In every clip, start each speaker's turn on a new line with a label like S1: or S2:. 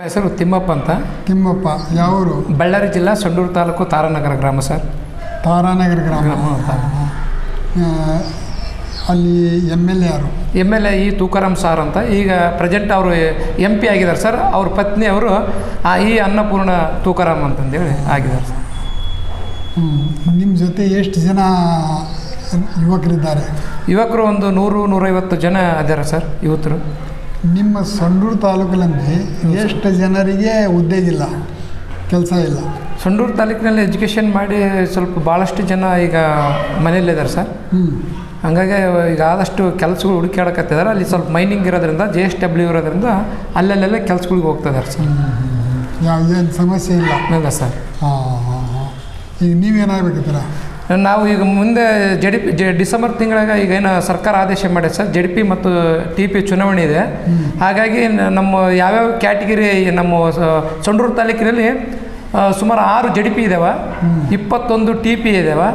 S1: ಹೆಸರು ತಿಮ್ಮಪ್ಪ ಅಂತ.
S2: ತಿಮ್ಮಪ್ಪ ಯಾವರು
S1: ಬಳ್ಳಾರಿ ಜಿಲ್ಲಾ ಸಂಡೂರು ತಾಲೂಕು ತಾರಾನಗರ ಗ್ರಾಮ ಸರ್.
S2: ತಾರಾನಗರ ಗ್ರಾಮ. ಆ, ಅಲ್ಲಿ ಎಂ ಎಲ್ ಎ ಯಾರು?
S1: ಎಂ ಎಲ್ ಎ ಈ ತೂಕಾರಾಮ್ ಸಾರ್ ಅಂತ. ಈಗ ಪ್ರೆಸೆಂಟ್ ಅವರು ಎಂ ಪಿ ಆಗಿದ್ದಾರೆ ಸರ್. ಅವ್ರ ಪತ್ನಿ ಅವರು ಆ, ಈ ಅನ್ನಪೂರ್ಣ ತೂಕಾರಾಮ್ ಅಂತಂದೇಳಿ ಆಗಿದ್ದಾರೆ ಸರ್.
S2: ನಿಮ್ಮ ಜೊತೆ ಎಷ್ಟು ಜನ ಯುವಕರಿದ್ದಾರೆ?
S1: ಯುವಕರು ಒಂದು ನೂರು ನೂರೈವತ್ತು ಜನ ಇದ್ದಾರೆ ಸರ್ ಯುವತರು
S2: ನಿಮ್ಮ ಸಂಡೂರು ತಾಲೂಕಿನಲ್ಲಿ ಎಷ್ಟು ಜನರಿಗೆ ಉದ್ಯೋಗ ಇಲ್ಲ ಕೆಲಸ ಇಲ್ಲ?
S1: ಸಂಡೂರು ತಾಲೂಕಿನಲ್ಲಿ ಎಜುಕೇಷನ್ ಮಾಡಿ ಸ್ವಲ್ಪ ಭಾಳಷ್ಟು ಜನ ಈಗ ಮನೇಲಿದ್ದಾರೆ ಸರ್.
S2: ಹ್ಞೂ
S1: ಹಂಗಾಗಿ ಈಗ ಆದಷ್ಟು ಕೆಲಸಗಳು ಹುಡುಕಾಡಕತ್ತಿದ್ದಾರೆ ಅಲ್ಲಿ ಸ್ವಲ್ಪ ಮೈನಿಂಗ್ ಇರೋದ್ರಿಂದ ಜೆ ಎಸ್ ಡಬ್ಲ್ಯೂ ಇರೋದ್ರಿಂದ ಅಲ್ಲಲ್ಲೆಲ್ಲ ಕೆಲಸಗಳಿಗೆ ಹೋಗ್ತಿದ್ದಾರೆ ಸರ್.
S2: ಯಾವುದೇನು ಸಮಸ್ಯೆ ಇಲ್ಲ?
S1: ಇಲ್ಲ ಸರ್.
S2: ಹಾಂ ಹಾಂ ಹಾಂ. ಈಗ ನೀವೇನಾಗಬೇಕಿದ್ದೀರ
S1: ನಾವು ಈಗ ಮುಂದೆ ಜಡಿ ಪಿ ಜೆ ಡಿಸೆಂಬರ್ ತಿಂಗಳಾಗ ಈಗ ಏನು ಸರ್ಕಾರ ಆದೇಶ ಮಾಡಿದೆ ಸರ್. ಜಡ್ ಪಿ ಮತ್ತು ಟಿ ಪಿ ಚುನಾವಣೆ ಇದೆ. ಹಾಗಾಗಿ ನಮ್ಮ ಯಾವ್ಯಾವ ಕ್ಯಾಟಗಿರಿ ನಮ್ಮ ಸಂಡೂರು ತಾಲೂಕಿನಲ್ಲಿ ಸುಮಾರು ಆರು ಜಡಿ ಪಿ ಇದ್ದಾವೆ ಇಪ್ಪತ್ತೊಂದು ಟಿ ಪಿ ಇದ್ದಾವೆ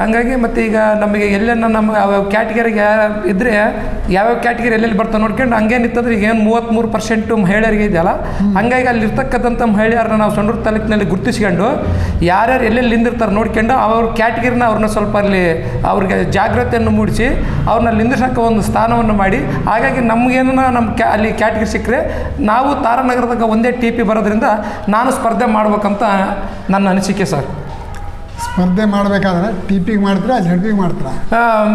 S1: ಹಂಗಾಗಿ ಮತ್ತು ಈಗ ನಮಗೆ ಎಲ್ಲೆನ್ನ ನಮ್ಮ ಕ್ಯಾಟಗರಿಗೆ ಇದ್ದರೆ ಯಾವ್ಯಾವ ಕ್ಯಾಟಗರಿ ಎಲ್ಲೆಲ್ಲಿ ಬರ್ತಾವೆ ನೋಡ್ಕೊಂಡು ಹಂಗೇನಿತ್ತಂದ್ರೆ ಈಗ ಏನು ಮೂವತ್ತ್ಮೂರು ಪರ್ಸೆಂಟು ಮಹಿಳೆಯರಿಗೆ ಇದೆಯಲ್ಲ? ಹಂಗಾಗಿ ಅಲ್ಲಿ ಇರ್ತಕ್ಕಂಥ ಮಹಿಳೆಯರನ್ನ ನಾವು ಸಂಡೂರು ತಾಲೂಕಿನಲ್ಲಿ ಗುರುತಿಸ್ಕೊಂಡು ಯಾರ್ಯಾರು ಎಲ್ಲೆಲ್ಲಿ ನಿಂದಿರ್ತಾರೆ ನೋಡ್ಕೊಂಡು ಅವ್ರ ಕ್ಯಾಟಗರಿನ ಅವ್ರನ್ನ ಸ್ವಲ್ಪ ಅಲ್ಲಿ ಅವ್ರಿಗೆ ಜಾಗ್ರತೆಯನ್ನು ಮೂಡಿಸಿ ಅವ್ರನ್ನ ನಿಂದಿಸೋಕೆ ಒಂದು ಸ್ಥಾನವನ್ನು ಮಾಡಿ. ಹಾಗಾಗಿ ನಮಗೇನ ನಮ್ಮ ಕ್ಯಾ ಅಲ್ಲಿ ಕ್ಯಾಟಗರಿ ಸಿಕ್ಕರೆ ನಾವು ತಾರಾನಗರದಾಗ ಒಂದೇ ಟಿ ಪಿ ಬರೋದ್ರಿಂದ ನಾನು ಸ್ಪರ್ಧೆ ಮಾಡ್ಬೇಕಂತ ನನ್ನ ಅನಿಸಿಕೆ ಸರ್.
S2: ಸ್ಪರ್ಧೆ ಮಾಡಬೇಕಾದ್ರೆ ಟಿ ಪಿಗೆ ಮಾಡ್ತೀರಾ ಜೆಡ್ ಪಿಗೆ ಮಾಡ್ತೀರಾ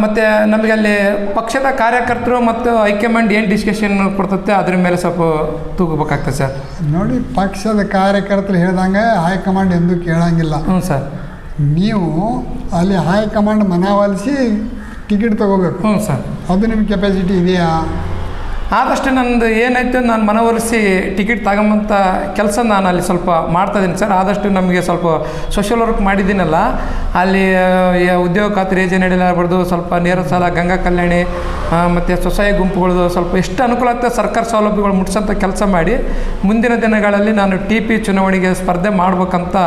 S1: ಮತ್ತು ನಮಗೆ ಅಲ್ಲಿ ಪಕ್ಷದ ಕಾರ್ಯಕರ್ತರು ಮತ್ತು ಹೈಕಮಾಂಡ್ ಏನು ಡಿಸ್ಕಷನ್ ಕೊಡ್ತತ್ತೆ ಅದ್ರ ಮೇಲೆ ಸ್ವಲ್ಪ ತೂಗಬೇಕಾಗ್ತದೆ ಸರ್.
S2: ನೋಡಿ ಪಕ್ಷದ ಕಾರ್ಯಕರ್ತರು ಹೇಳ್ದಂಗೆ ಹೈಕಮಾಂಡ್ ಎಂದೂ ಕೇಳಂಗಿಲ್ಲ.
S1: ಹ್ಞೂ ಸರ್.
S2: ನೀವು ಅಲ್ಲಿ ಹೈಕಮಾಂಡ್ ಮನವೊಲಿಸಿ ಟಿಕೆಟ್ ತೊಗೋಬೇಕು.
S1: ಹ್ಞೂ ಸರ್.
S2: ಅದು ನಿಮ್ಮ ಕೆಪಾಸಿಟಿ ಇದೆಯಾ?
S1: ಆದಷ್ಟು ನಂದು ಏನಾಯ್ತು ನಾನು ಮನವೊಲಿಸಿ ಟಿಕೆಟ್ ತಗೊಂಬಂಥ ಕೆಲಸ ನಾನು ಅಲ್ಲಿ ಸ್ವಲ್ಪ ಮಾಡ್ತಾ ಇದ್ದೀನಿ ಸರ್. ಆದಷ್ಟು ನಮಗೆ ಸ್ವಲ್ಪ ಸೋಷಿಯಲ್ ವರ್ಕ್ ಮಾಡಿದ್ದೀನಲ್ಲ. ಅಲ್ಲಿ ಉದ್ಯೋಗ ಖಾತ್ರಿ ಯೋಜನೆ ಆಗ್ಬಾರ್ದು ಸ್ವಲ್ಪ ನೇರ ಸಾಲ, ಗಂಗಾ ಕಲ್ಯಾಣಿ ಮತ್ತು ಸ್ವಸಹಾಯ ಗುಂಪುಗಳದು ಸ್ವಲ್ಪ ಎಷ್ಟು ಅನುಕೂಲ ಆಗ್ತದೆ. ಸರ್ಕಾರ ಸೌಲಭ್ಯಗಳು ಮುಟ್ಸೋಂಥ ಕೆಲಸ ಮಾಡಿ ಮುಂದಿನ ದಿನಗಳಲ್ಲಿ ನಾನು ಟಿ ಪಿ ಚುನಾವಣೆಗೆ ಸ್ಪರ್ಧೆ ಮಾಡಬೇಕಂತ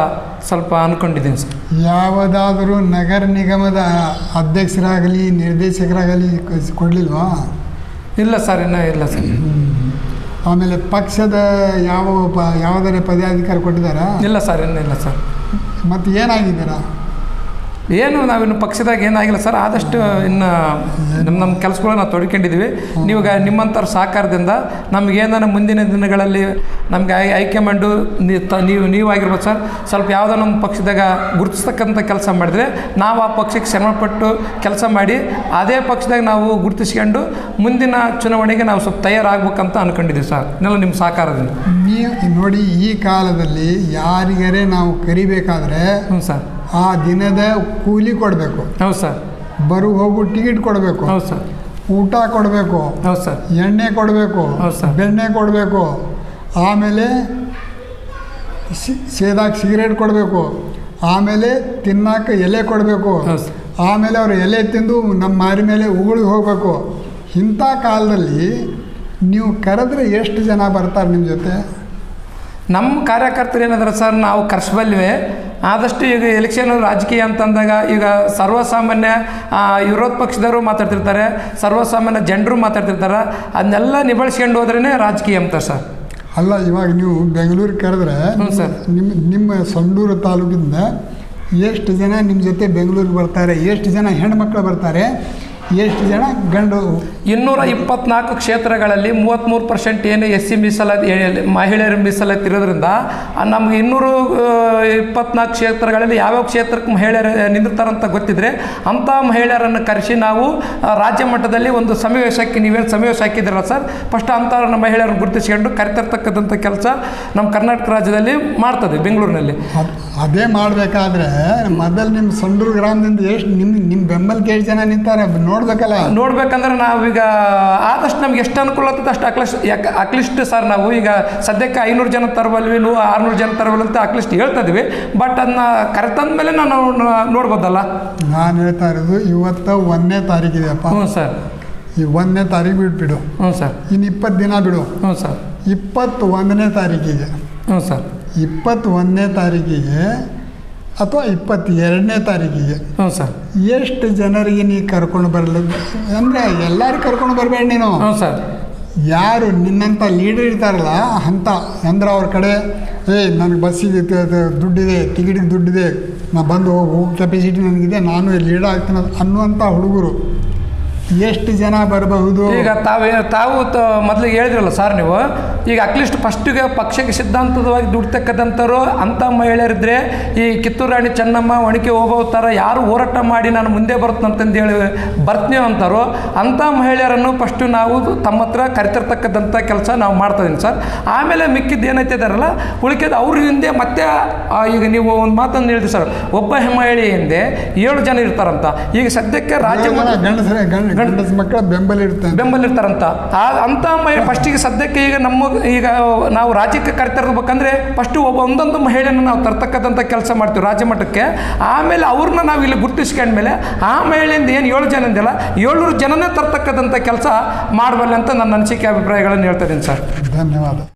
S1: ಸ್ವಲ್ಪ ಅಂದ್ಕೊಂಡಿದ್ದೀನಿ ಸರ್.
S2: ಯಾವುದಾದರೂ ನಗರ ನಿಗಮದ ಅಧ್ಯಕ್ಷರಾಗಲಿ, ನಿರ್ದೇಶಕರಾಗಲಿ ಕೊಡ್ಲಿಲ್ವಾ?
S1: ಇಲ್ಲ ಸರ್ ಇನ್ನೂ ಇಲ್ಲ ಸರ್.
S2: ಆಮೇಲೆ ಪಕ್ಷದ ಯಾವ ಪ ಯಾವುದಾರ ಪದಾಧಿಕಾರಿ ಕೊಟ್ಟಿದ್ದಾರಾ?
S1: ಇಲ್ಲ ಸರ್ ಇನ್ನೂ ಇಲ್ಲ ಸರ್.
S2: ಮತ್ತು ಏನಾಗಿದ್ದೀರಾ?
S1: ಏನು ನಾವಿನ್ನು ಪಕ್ಷದಾಗ ಏನಾಗಿಲ್ಲ ಸರ್ ಆದಷ್ಟು ಇನ್ನು ನಮ್ಮ ನಮ್ಮ ಕೆಲಸಗಳನ್ನ ನಾವು ತೊಡ್ಕೊಂಡಿದ್ದೀವಿ ನೀವು ನಿಮ್ಮಂಥವ್ರ ಸಹಕಾರದಿಂದ ನಮಗೇನಾರ ಮುಂದಿನ ದಿನಗಳಲ್ಲಿ ನಮಗೆ ಐ ಹೈಕಮಾಂಡು ನೀ- ತ- ನೀವು ಆಗಿರ್ಬೋದು ಸರ್. ಸ್ವಲ್ಪ ಯಾವುದೋ ನಮ್ಮ ಪಕ್ಷದಾಗ ಗುರುತಿಸ್ತಕ್ಕಂಥ ಕೆಲಸ ಮಾಡಿದ್ರೆ ನಾವು ಆ ಪಕ್ಷಕ್ಕೆ ಶ್ರಮಪಟ್ಟು ಕೆಲಸ ಮಾಡಿ ಅದೇ ಪಕ್ಷದಾಗ ನಾವು ಗುರುತಿಸ್ಕೊಂಡು ಮುಂದಿನ ಚುನಾವಣೆಗೆ ನಾವು ಸ್ವಲ್ಪ ತಯಾರಾಗಬೇಕಂತ ಅಂದ್ಕೊಂಡಿದ್ದೀವಿ ಸರ್. ಇನ್ನೆಲ್ಲ ನಿಮ್ಮ ಸಹಕಾರದಿಂದ.
S2: ನೀವು ನೋಡಿ ಈ ಕಾಲದಲ್ಲಿ ಯಾರಿಗರೇ ನಾವು ಕರಿಬೇಕಾದ್ರೆ
S1: ಹ್ಞೂ ಸರ್.
S2: ಆ ದಿನದ ಕೂಲಿ ಕೊಡಬೇಕು.
S1: ಹೌದು ಸರ್.
S2: ಬರು ಹೋಗು ಟಿಕೆಟ್ ಕೊಡಬೇಕು.
S1: ಹೌದು ಸರ್.
S2: ಊಟ ಕೊಡಬೇಕು.
S1: ಹೌದು ಸರ್.
S2: ಎಣ್ಣೆ ಕೊಡಬೇಕು.
S1: ಹೌದು ಸರ್.
S2: ಬೆಣ್ಣೆ ಕೊಡಬೇಕು. ಆಮೇಲೆ ಸೇದಾಗಿ ಸಿಗರೇಟ್ ಕೊಡಬೇಕು. ಆಮೇಲೆ ತಿನ್ನಕ್ಕೆ ಎಲೆ ಕೊಡಬೇಕು. ಆಮೇಲೆ ಅವರು ಎಲೆ ತಿಂದು ನಮ್ಮ ಮಾರಿ ಮೇಲೆ ಉಗುಳಿ ಹೋಗಬೇಕು. ಇಂಥ ಕಾಲದಲ್ಲಿ ನೀವು ಕರೆದ್ರೆ ಎಷ್ಟು ಜನ ಬರ್ತಾರೆ ನಿಮ್ಮ ಜೊತೆ?
S1: ನಮ್ಮ ಕಾರ್ಯಕರ್ತರು ಏನಾದ್ರೆ ಸರ್ ನಾವು ಕರ್ಸ್ಬಲ್ವೇ ಆದಷ್ಟು ಈಗ ಎಲೆಕ್ಷನ್ ರಾಜಕೀಯ ಅಂತಂದಾಗ ಈಗ ಸರ್ವಸಾಮಾನ್ಯ ವಿರೋಧ ಪಕ್ಷದವರು ಮಾತಾಡ್ತಿರ್ತಾರೆ ಸರ್ವಸಾಮಾನ್ಯ ಜನರು ಮಾತಾಡ್ತಿರ್ತಾರೆ ಅದನ್ನೆಲ್ಲ ನಿಭಾಯಿಸ್ಕೊಂಡು ಹೋದ್ರೇ ರಾಜಕೀಯ ಅಂತ ಸರ್
S2: ಅಲ್ಲ ಇವಾಗ ನೀವು ಬೆಂಗಳೂರಿಗೆ ಕರೆದ್ರೆ
S1: ಹ್ಞೂ ಸರ್.
S2: ನಿಮ್ಮ ನಿಮ್ಮ ಸಂಡೂರು ತಾಲೂಕಿಂದ ಎಷ್ಟು ಜನ ನಿಮ್ಮ ಜೊತೆ ಬೆಂಗಳೂರಿಗೆ ಬರ್ತಾರೆ ಎಷ್ಟು ಜನ ಹೆಣ್ಮಕ್ಳು ಬರ್ತಾರೆ ಎಷ್ಟು ಜನ? ಗಂಡು.
S1: ಇನ್ನೂರ ಇಪ್ಪತ್ನಾಲ್ಕು ಕ್ಷೇತ್ರಗಳಲ್ಲಿ ಮೂವತ್ತ್ಮೂರು ಪರ್ಸೆಂಟ್ ಏನು ಎಸ್ ಸಿ ಮೀಸಲಾತಿ ಮಹಿಳೆಯರ ಮೀಸಲಾತಿ ಇರೋದ್ರಿಂದ ನಮ್ಗೆ ಇನ್ನೂರು ಇಪ್ಪತ್ನಾಲ್ಕು ಕ್ಷೇತ್ರಗಳಲ್ಲಿ ಯಾವ್ಯಾವ ಕ್ಷೇತ್ರಕ್ಕೆ ಮಹಿಳೆಯರು ನಿಂದಿರ್ತಾರಂತ ಗೊತ್ತಿದ್ರೆ ಅಂಥ ಮಹಿಳೆಯರನ್ನು ಕರೆಸಿ ನಾವು ರಾಜ್ಯ ಮಟ್ಟದಲ್ಲಿ ಒಂದು ಸಮಾವೇಶಕ್ಕೆ ನೀವೇನು ಸಮಾವೇಶ ಹಾಕಿದ್ದೀರಲ್ಲ ಸರ್? ಫಸ್ಟ್ ಅಂಥವ್ರನ್ನ ಮಹಿಳೆಯರನ್ನು ಗುರುತಿಸ್ಕೊಂಡು ಕರೆತರ್ತಕ್ಕಂಥ ಕೆಲಸ ನಮ್ಮ ಕರ್ನಾಟಕ ರಾಜ್ಯದಲ್ಲಿ ಮಾಡ್ತದೆ ಬೆಂಗಳೂರಿನಲ್ಲಿ.
S2: ಅದ್- ಮಾಡಬೇಕಾದ್ರೆ ಮೊದಲು ನಿಮ್ಮ ಸಂಡೂರು ಗ್ರಾಮದಿಂದ ಎಷ್ಟು ನಿಮ್ಮ ನಿಮ್ಮ ಬೆಂಬಲಕ್ಕೆ ಎಷ್ಟು ಜನ ನಿಂತಾರೆ? ನೋಡ್ಬೇಕಲ್ಲ?
S1: ನೋಡ್ಬೇಕಂದ್ರೆ ನಾವೀಗ ಆದಷ್ಟು ನಮ್ಗೆ ಎಷ್ಟು ಅನುಕೂಲ ಆಗ್ತದೆ ಅಷ್ಟು ಅಕ್ಲಿಸ್ಟ್ ಯಾಕೆ ಅಕ್ಲಿಸ್ಟ್ ಸರ್ ನಾವು ಈಗ ಸದ್ಯಕ್ಕೆ ಐನೂರು ಜನ ತರಬಲ್ವಿ ನೀವು ಆರುನೂರು ಜನ ತರಬಲ್ ಅಂತ ಅಕ್ಲಿಸ್ಟ್ ಹೇಳ್ತಾ ಇದೀವಿ ಬಟ್ ಅದನ್ನ ಕರೆತಂದ ಮೇಲೆ ನಾವು ನೋ- ನೋಡ್ಬೋದಲ್ಲ?
S2: ನಾನು ಹೇಳ್ತಾ ಇರೋದು ಇವತ್ತು ಒಂದನೇ ತಾರೀಕಿದೆಯಪ್ಪ
S1: ಹ್ಞೂ ಸರ್.
S2: ಈ ಒಂದನೇ ತಾರೀಕು ಬಿಟ್ಬಿಡು.
S1: ಹ್ಞೂ ಸರ್.
S2: ಇನ್ನು ಇಪ್ಪತ್ತು ದಿನ ಬಿಡು.
S1: ಹ್ಞೂ ಸರ್.
S2: ಇಪ್ಪತ್ತು ಒಂದನೇ ತಾರೀಕಿಗೆ
S1: ಹ್ಞೂ ಸರ್.
S2: ಇಪ್ಪತ್ತೊಂದನೇ ತಾರೀಕಿಗೆ ಅಥವಾ ಇಪ್ಪತ್ತೆರಡನೇ ತಾರೀಕಿಗೆ.
S1: ಹ್ಞೂ ಸರ್.
S2: ಎಷ್ಟು ಜನರಿಗೆ ನೀ ಕರ್ಕೊಂಡು ಬರಲಿ? ಅಂದರೆ ಎಲ್ಲರೂ ಕರ್ಕೊಂಡು ಬರಬೇಡ ನೀನು.
S1: ಹ್ಞೂ ಸರ್.
S2: ಯಾರು ನಿನ್ನಂಥ ಲೀಡರ್ ಇರ್ತಾರಲ್ಲ ಅಂತ ಅಂದ್ರೆ ಅವ್ರ ಕಡೆ ಏಯ್ ನನಗೆ ಬಸ್ಸಿಗೆ ದುಡ್ಡಿದೆ ಟಿಕೆಟಿಗೆ ದುಡ್ಡಿದೆ ನಾ ಬಂದು ಹೋಗು ಹೋಗೋ ಕೆಪಾಸಿಟಿ ನನಗಿದೆ ನಾನು ಲೀಡರ್ ಆಗ್ತೀನಿ ಅನ್ನುವಂಥ ಹುಡುಗರು. ಎಷ್ಟು ಜನ ಬರಬಹುದು?
S1: ಈಗ ತಾವೇ ತಾವು ತ ಮೊದಲಿಗೆ ಹೇಳಿದ್ರಲ್ಲ ಸರ್ ನೀವು ಈಗ ಅಟ್ಲೀಸ್ಟ್ ಫಸ್ಟಿಗೆ ಪಕ್ಷಕ್ಕೆ ಸಿದ್ಧಾಂತದವಾಗಿ ದುಡ್ತಕ್ಕಂಥವ್ರು ಅಂಥ ಮಹಿಳೆಯರಿದ್ದರೆ ಈ ಕಿತ್ತೂರು ರಾಣಿ ಚೆನ್ನಮ್ಮ ಒಣಕೆ ಹೋಗೋ ಥರ ಯಾರು ಹೋರಾಟ ಮಾಡಿ ನಾನು ಮುಂದೆ ಬರುತ್ತಂತಂದು ಹೇಳಿ ಬರ್ತೀನಿ ಅಂತಾರೋ ಅಂಥ ಮಹಿಳೆಯರನ್ನು ಫಸ್ಟು ನಾವು ತಮ್ಮ ಹತ್ರ ಕರೆತಿರ್ತಕ್ಕಂಥ ಕೆಲಸ ನಾವು ಮಾಡ್ತಾಯಿದ್ದೀನಿ ಸರ್. ಆಮೇಲೆ ಮಿಕ್ಕಿದ್ದು ಏನೈತೆ ಇದಾರಲ್ಲ ಉಳಿಕೆದು ಅವ್ರ ಹಿಂದೆ ಮತ್ತೆ ಈಗ ನೀವು ಒಂದು ಮಾತನ್ನು ಹೇಳಿದ್ರಿ ಸರ್ ಒಬ್ಬ ಮಹಿಳೆ ಹಿಂದೆ ಏಳು ಜನ ಇರ್ತಾರಂತ. ಈಗ ಸದ್ಯಕ್ಕೆ ರಾಜ್ಯ
S2: ಮಕ್ಕಳ ಬೆಂಬಲ ಇರ್ತಾರೆ
S1: ಬೆಂಬಲ ಇರ್ತಾರಂತ. ಅಂಥ ಮಹಿಳೆ ಫಸ್ಟಿಗೆ ಸದ್ಯಕ್ಕೆ ಈಗ ನಮ್ಮ ಈಗ ನಾವು ರಾಜ್ಯಕ್ಕೆ ಕರೆತರಬೇಕಂದ್ರೆ ಫಸ್ಟು ಒಬ್ಬ ಒಂದೊಂದು ಮಹಿಳೆಯನ್ನು ನಾವು ತರ್ತಕ್ಕಂಥ ಕೆಲಸ ಮಾಡ್ತೀವಿ ರಾಜ್ಯ ಮಟ್ಟಕ್ಕೆ. ಆಮೇಲೆ ಅವ್ರನ್ನ ನಾವು ಇಲ್ಲಿ ಗುರ್ತಿಸ್ಕೊಂಡ್ಮೇಲೆ ಆ ಮಹಿಳೆಯಿಂದ ಏನು ಏಳು ಜನ ಇದೆಯಲ್ಲ ಏಳ್ನೂರು ಜನನೇ ತರ್ತಕ್ಕಂಥ ಕೆಲಸ ಮಾಡಬಲ್ಲ ಅಂತ ನನ್ನ ಅನಿಸಿಕೆ ಅಭಿಪ್ರಾಯಗಳನ್ನು ಹೇಳ್ತಾ ಸರ್.
S2: ಧನ್ಯವಾದ.